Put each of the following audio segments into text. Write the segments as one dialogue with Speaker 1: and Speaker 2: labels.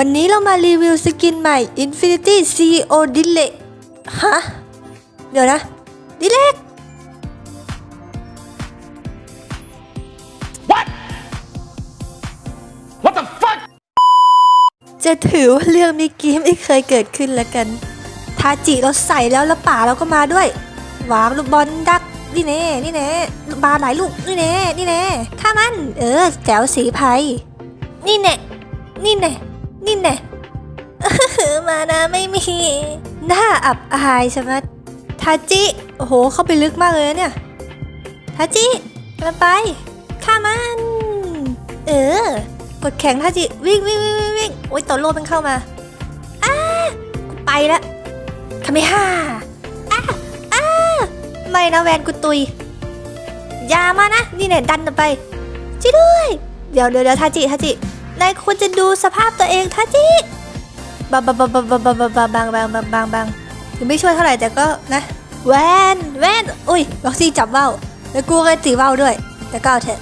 Speaker 1: วันนี้เรามารีวิวสกินใหม่ Infinity CEO d i l e ฮะ เดี๋ยวนะดิเลก
Speaker 2: What? What the fuck?
Speaker 1: จะถือว่าเรื่องเมื่อกี้ไม่เคยเกิดขึ้นแล้วกัน ทาจิเราใส่แล้วแล้วป่าเราก็มาด้วยวางลูกบอลดักนี่แน่นี่แน่บาหลายลูกนี่แน่นี่แน่ข้ามัน เออแจ๋วสีไพยนี่แน่นี่แน่ นี่แน่มานะไม่มี หน้าอับอายใช่ไหมทาจิ โอ้โห เข้าไปลึกมากเลยเนี่ย ทาจิมาไปข้ามัน เออ กดแข็งทาจิ วิ่งวิ่งวิ่งวิ่งวิ่งโอ้ยต่อโลมันเข้ามาอ้าไปละคาเมฮ่าอ้าอ้าไม่นะแวนกูตุยอย่ามานะ นี่เนี่ยดันออไปช่วยด้วย เดี๋ยวเดี๋ยวเดี๋ยวทาจิทาจิ นายควรจะดูสภาพตัวเองท่าจิบางบางบางบางบางบางบางบางบางบางบางบางถึงไม่ช่วยเท่าไหร่แต่ก็นะ แวนแวนอุ้ยล็อกซี่จับว่าวแล้วกูก็ตีว่าวด้วย แต่ก็เอาเถอะ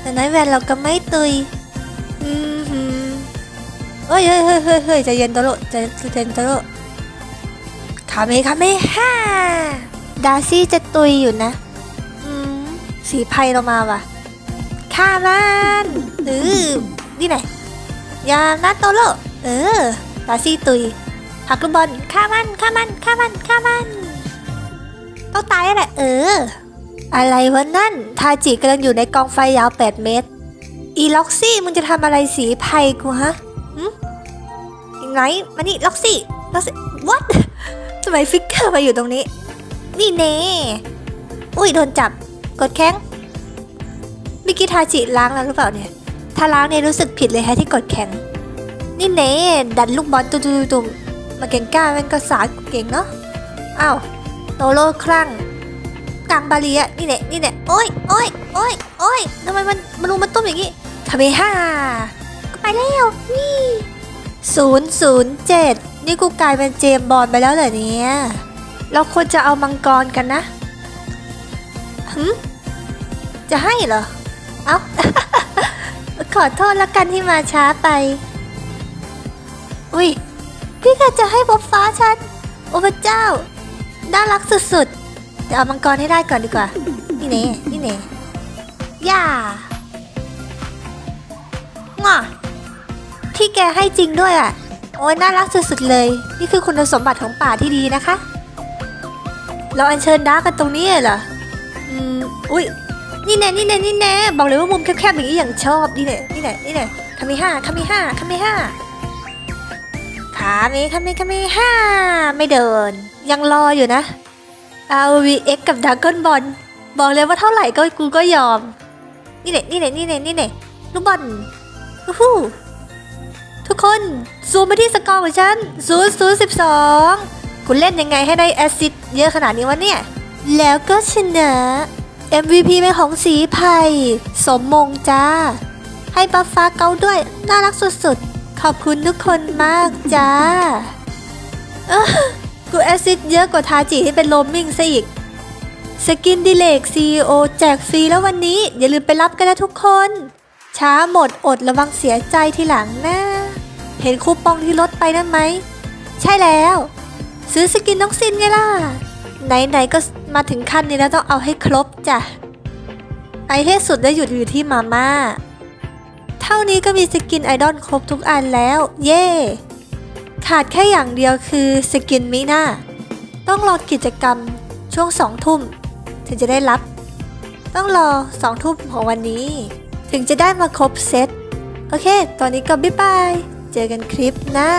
Speaker 1: แต่นั้นแวนเราก็ไม่ตุยอืมเฮ้ยเฮ้ยเฮ้ยเฮ้ยเฮ้ยใจเย็นตโรใจใจเย็นโตโรคาเมคาเมฮ่าดาซี่จะตุยอยู่นะ อืม สีไพเรามาว่ะฆ่ามันเออ นี่ไหนอย่านะโตโรเออดาซี่ตุยหักลูกบอลฆ่ามันฆ่ามันฆ่ามันฆ่ามันต้องตายแหละเออ อะไรวะนั่น ทาจิกำลังอยู่ในกองไฟยาว 8 เมตร อีล็อกซี่มึงจะทำอะไรสีไพกูฮะหืมยังไงมานี่ล็อกซี่ล็อกซี่ what ทำไมฟิกเกอร์มาอยู่ตรงนี้ นี่เน่อุ้ยโดนจับ กดแข้งเมื่อกี้ทาจิล้างแล้วหรือเปล่าเนี่ย ถ้าล้างเนี่ยรู้สึกผิดเลยแฮะที่กดแข็งนี่เน่ดันลูกบอลตุ้มๆตุมมาเก่งกล้าแม่งก็สาเก่งเนาะอ้าวโตโร่คลั่งกลางบาลีอะนี่แหละนี่แหละโอ้ยโอ้ยโอ้ยโอ้ยทำไมมันมันรุมมันตุ้มอย่างงี้คาเมฮ่าก็ไปแล้วนี่ศูนย์ศูนย์เจ็ดนี่กูกลายเป็นเจมบอลไปแล้วเหรอเนี่ยเราควรจะเอามังกรกันนะหืมจะให้เหรอ เอ้า ขอโทษแล้วกันที่มาช้าไป อุ้ย พี่กจะให้บอบฟ้าฉัน โอ้พระเจ้า น่ารักสุดๆเดี๋ยวเอามังกรให้ได้ก่อนดีกว่า นี่เน่นี่เน่ย่าง่ะที่แกให้จริงด้วยอะ โอ้ยน่ารักสุดๆเลย นี่คือคุณสมบัติของป่าที่ดีนะคะ เราอัญเชิญดาร์กกันตรงนี้เหรอ อืม อุ้ย นี่แน่นี่แน่นี่แน่บอกเลยว่ามุมแคบๆอย่างนี้อย่างชอบนี่แน่นี่แน่นี่แน่คามิห้าคามิห้าคามิห้าขาเมคาเมคาเมห้าไม่เดิน ยังรออยู่นะ RVX กับด r a ก้อนบอลบอกเลยว่าเท่าไหร่ก็กูก็ยอม นี่แน่นี่แน่นี่แน่นี่แน่ลูกบอลวู้ฮู้ทุกคนซูมไปที่สกอร์ของฉัน0 0 12คุณเล่นยังไงให้ได้แอซิสต์เยอะขนาดนี้วะเนี่ย แล้วก็ชนะ MVP เป็นของสีไผ่สมมงจ้า ให้บัฟฟ้าเกาด้วย น่ารักสุดๆ ขอบคุณทุกคนมากจ้า กูแอซิสต์เยอะกว่าทาจิที่เป็นโรมมิ่งซะอีก สกินดิเลก CEO แจกฟรีแล้ววันนี้ อย่าลืมไปรับกันนะทุกคน ช้าหมดอดระวังเสียใจทีหลังนะเห็นคูปองที่ลดไปนั่นไหม ใช่แล้ว ซื้อสกินน้องซินไงล่ะ ไหนๆก็มาถึงขั้นนี้แล้วต้องเอาให้ครบจ้ะไอให้สุดแล้วหยุดอยู่ที่มาม่า เท่านี้ก็มีสกินไอดอลครบทุกอันแล้ว เย่ขาดแค่อย่างเดียวคือสกินมิน่าต้องรอกิจกรรมช่วงสองทุ่ม ถึงจะได้รับ ต้องรอสองทุ่มของวันนี้ ถึงจะได้มาครบเซตโอเค ตอนนี้ก็บ๊ายบาย เจอกันคลิปหน้า